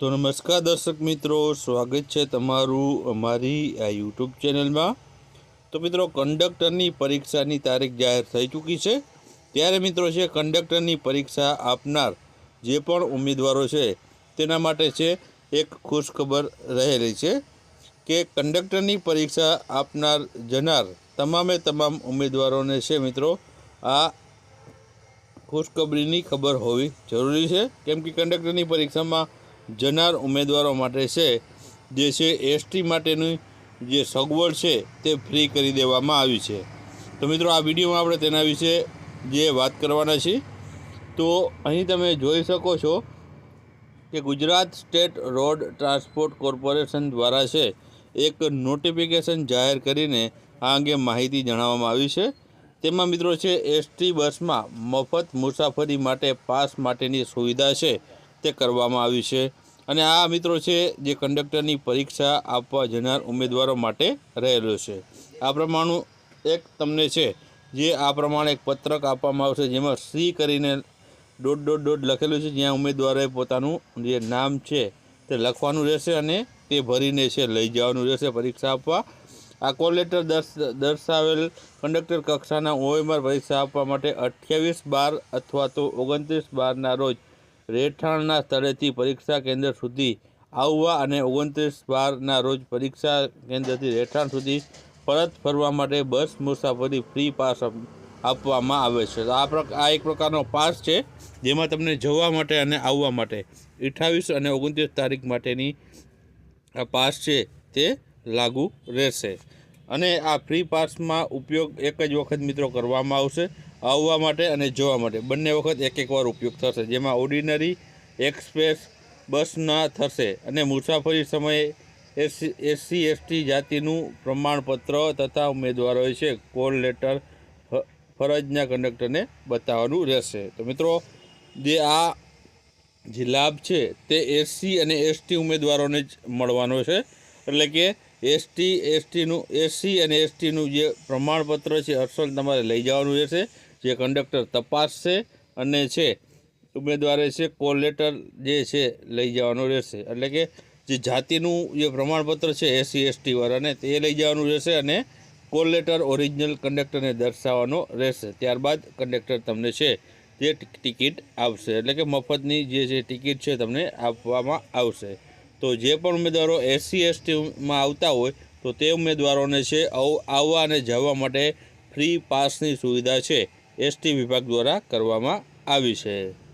તો નમસ્કાર દર્શક મિત્રો, સ્વાગત છે તમારું અમારી આ યુટ્યુબ ચેનલમાં. તો મિત્રો, કંડક્ટરની પરીક્ષાની તારીખ જાહેર થઈ ચૂકી છે. ત્યારે મિત્રો છે, કંડક્ટરની પરીક્ષા આપનાર જે પણ ઉમેદવારો છે, તેના માટે છે, એક ખુશખબર રહેલી છે કે કંડક્ટરની પરીક્ષા આપનાર જનાર તમામે તમામ ઉમેદવારોને છે મિત્રો, આ ખુશખબરીની ખબર હોવી જરૂરી છે. કેમ કે કંડક્ટરની પરીક્ષામાં જનાર ઉમેદવારો માટે છે, જે છે એસટી માટેની જે સગવડ છે તે ફ્રી કરી દેવામાં આવી છે. તો મિત્રો, આ વિડીયોમાં આપણે તેના વિશે જે વાત કરવાના છીએ, તો અહીં તમે જોઈ શકો છો કે Gujarat State Road Transport Corporation દ્વારા છે, એક નોટિફિકેશન જાહેર કરીને આ અંગે માહિતી જણાવવામાં આવી છે. તેમાં મિત્રો છે એસટી બસમાં મફત મુસાફરી માટે પાસ માટેની સુવિધા છે તે કરવામાં આવી છે. અને આ મિત્રો છે જે કંડક્ટરની પરીક્ષા આપવા જનાર ઉમેદવારો માટે રહેલો છે. આ પ્રમાણનું એક તમને છે જે આ પ્રમાણે એક પત્રક આપવામાં આવશે જેમાં સી કરીને દોઢ દોઢ દોઢ લખેલું છે. જ્યાં ઉમેદવારે પોતાનું જે નામ છે તે લખવાનું રહેશે અને તે ભરીને છે લઈ જવાનું રહેશે પરીક્ષા આપવા. આ કોલ લેટર દર્શ, દર્શાવેલ કંડક્ટર કક્ષાના ઓએમઆર પરીક્ષા આપવા માટે અઠ્યાવીસ બાર અથવા તો ઓગણત્રીસ બારના રોજ રહેઠાણના સ્થળેથી પરીક્ષા કેન્દ્ર સુધી આવવા અને ઓગણત્રીસ બારના રોજ પરીક્ષા કેન્દ્રથી રહેઠાણ સુધી પરત ફરવા માટે બસ મુસાફરી ફ્રી પાસ આપવામાં આવે છે. આ આ એક પ્રકારનો પાસ છે, જેમાં તમને જવા માટે અને આવવા માટે અઠ્ઠાવીસ અને ઓગણત્રીસ તારીખ માટેની આ પાસ છે તે લાગુ રહેશે. અને આ ફ્રી પાસમાં ઉપયોગ એક જ વખત મિત્રો કરવામાં આવશે. આવવા માટે અને જોવા માટે. બંને વખત એક એક વાર ઉપયોગ થશે. જેમાં ઓર્ડિનરી એક્સપ્રેસ બસના થશે. અને મુસાફરી સમયે એસસી એસસી એસટી જાતિનું પ્રમાણપત્ર તથા ઉમેદવારોએ છે. કોલ લેટર ફરજના કંડક્ટરને બતાવવાનું રહેશે. તો મિત્રો, જે આ જે લાભ છે, તે એસસી અને એસટી ઉમેદવારોને જ મળવાનો છે. એટલે કે એસટી એસટીનું એસસી અને એસટીનું જે પ્રમાણપત્ર છે અસલ તમારે લઈ જવાનું રહેશે. જે કંડક્ટર તપાસશે અને છે, ઉમેદવારે છે કોલ લેટર જે છે, લઈ જવાનું રહેશે. એટલે કે જે જાતિનું જે પ્રમાણપત્ર છે એસસી એસટી વાળાને, તે લઈ જવાનું રહેશે અને કોલ લેટર ઓરિજિનલ કંડક્ટરને દર્શાવવાનો રહેશે. ત્યારબાદ કંડક્ટર તમને છે, તે ટિકિટ આવશે એટલે કે મફતની જે છે, ટિકિટ છે, તમને આપવામાં આવશે. તો જે પણ ઉમેદવારો એસસી એસટીમાં આવતા હોય, તો તે ઉમેદવારોને છે આવવા અને જવા માટે ફ્રી પાસની સુવિધા છે. એસટી વિભાગ દ્વારા કરવામાં આવી છે.